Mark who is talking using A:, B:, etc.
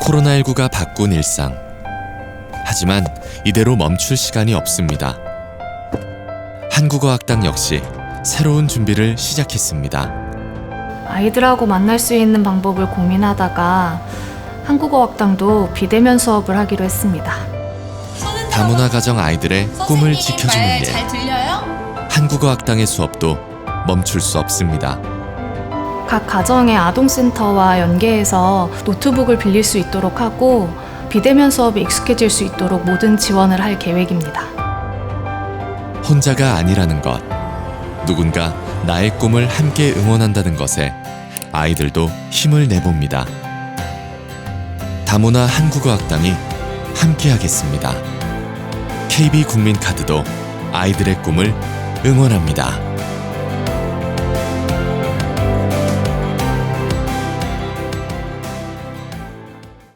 A: 코로나19가 바꾼 일상. 하지만 이대로 멈출 시간이 없습니다. 한국어 학당 역시 새로운 준비를 시작했습니다.
B: 아이들하고 만날 수 있는 방법을 고민하다가 한국어 학당도 비대면 수업을 하기로 했습니다.
A: 다문화 가정 아이들의 꿈을 지켜주는 일.
C: 잘 들려요?
A: 한국어 학당의 수업도 멈출 수 없습니다.
B: 각 가정의 아동센터와 연계해서 노트북을 빌릴 수 있도록 하고 비대면 수업에 익숙해질 수 있도록 모든 지원을 할 계획입니다.
A: 혼자가 아니라는 것. 누군가 나의 꿈을 함께 응원한다는 것에 아이들도 힘을 내봅니다. 다문화 한국어학당이 함께하겠습니다. KB 국민카드도 아이들의 꿈을 응원합니다.